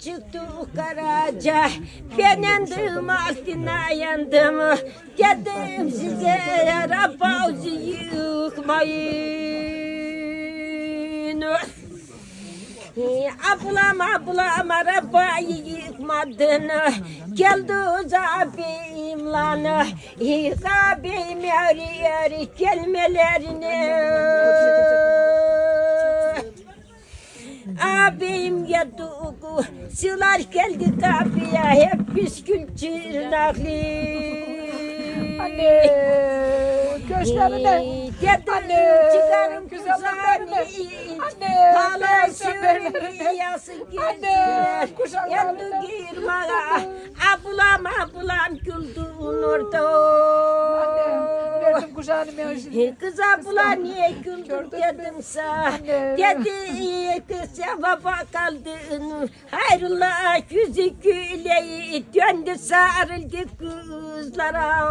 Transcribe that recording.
çıktık Karaca. Ben yandım altına yandım. Dedim size Rabbauzu yıkmayın. Ablam ablam arabayı yıkmadın. Geldi zabim lan. Yıkabim yer yer kelmelerini Abim yadığı Sılar geldi kapıya Hep püskül çırnaklı Anne. Dedim Anne, çıkarım kuzağını Anne, Hala beyaz söylüyor çemberlerine. yası Anne. Yandı girmaya Ablam ablam güldün orada Anne, verdim kucağını mevzini. Kız abla niye güldün dedim sana. Dedi sevaba kaldın Hayrullah yüzü güleyi Döndü sarıldı kızlara